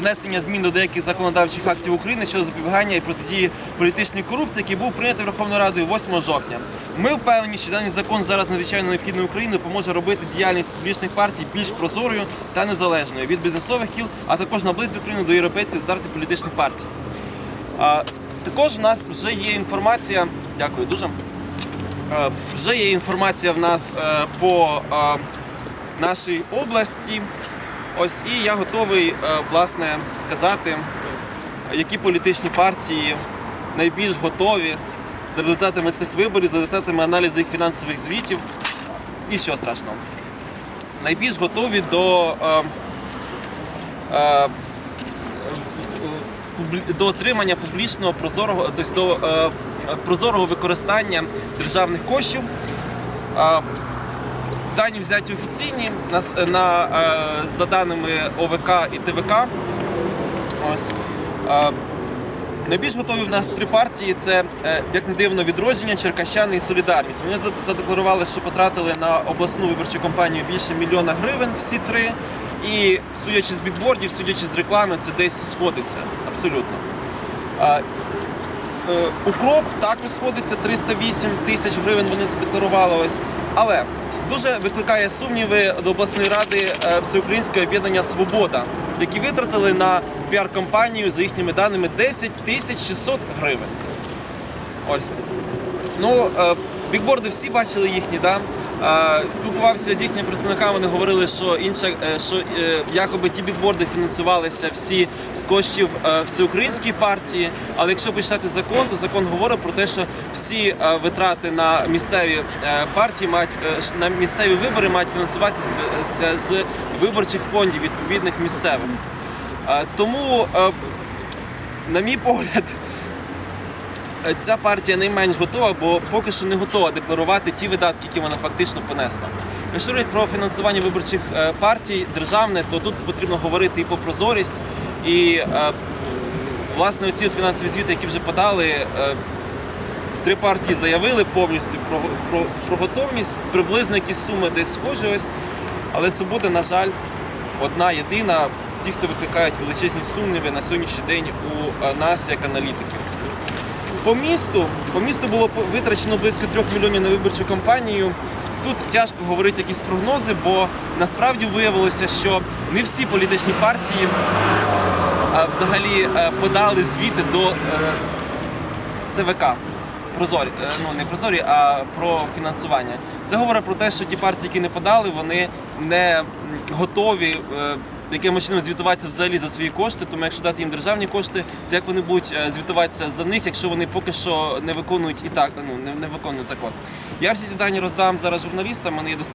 внесення змін до деяких законодавчих актів України щодо запобігання і протидії політичній корупції, який був прийнятий Верховною Радою 8 жовтня. Ми впевнені, що даний закон зараз надзвичайно необхідний Україні допоможе робити діяльність публічних партій більш прозорою та незалежною від бізнесових кіл, а також наблизити Україну до європейських стандартів політичних партій. Також у нас вже є інформація. Дякую дуже. Вже є інформація в нас е, по нашій області. Ось і я готовий е, власне сказати, які політичні партії найбільш готові за результатами цих виборів, за результатами аналізу їх фінансових звітів. І що страшного. Найбільш готові до, е, е, до отримання публічного прозорого, тобто до прозорого використання державних коштів. Дані взяті офіційні на, на, е, за даними ОВК і ТВК. Ось. Е, найбільш готові в нас три партії: це, е, як не дивно, відродження, Черкащани і Солідарність. Вони задекларували, що потратили на обласну виборчу кампанію більше мільйона гривень всі три. І судячи з бікбордів, судячи з реклами, це десь сходиться абсолютно. Укроп також сходиться 308 тисяч гривень. Вони задекларували ось. Але дуже викликає сумніви до обласної ради Всеукраїнського Всеукраїнське об'єднання Свобода, які витратили на піар-кампанію за їхніми даними 10 тисяч 600 гривень. Ось. Ну, е, бікборди всі бачили їхні, да? Спілкувався з їхніми представниками, вони говорили, що інша, е, що е, якоби ті бікборди фінансувалися всі з коштів е, всеукраїнської партії. Але якщо почитати закон, то закон говорить про те, що всі витрати на місцеві партії мають на місцеві вибори мають фінансуватися з, виборчих фондів відповідних місцевих. Тому, на мій погляд, ця партія найменш готова, бо поки що не готова декларувати ті видатки, які вона фактично понесла. Якщо говорити про фінансування виборчих е, партій державне, то тут потрібно говорити і про прозорість, і е, власне от фінансові звіти, які вже подали. е, Три партії заявили повністю про, про, про готовність, приблизно якісь суми десь схожі ось, але свобода, на жаль, одна єдина. Ті, хто викликають величезні сумніви на сьогоднішній день у нас як аналітиків. По місту, по місту було витрачено близько 3 мільйонів на виборчу кампанію. Тут тяжко говорити якісь прогнози, бо насправді виявилося, що не всі політичні партії взагалі е, подали звіти до е, ТВК. Прозорі, е, ну не прозорі, а про фінансування. Це говорить про те, що ті партії, які не подали, вони не готові якимось чином звітуватися взагалі за свої кошти. Тому якщо дати їм державні кошти, то як вони будуть е, звітуватися за них, якщо вони поки що не виконують і так, ну не, виконують закон. Я всі ці дані роздам зараз журналістам. Мене є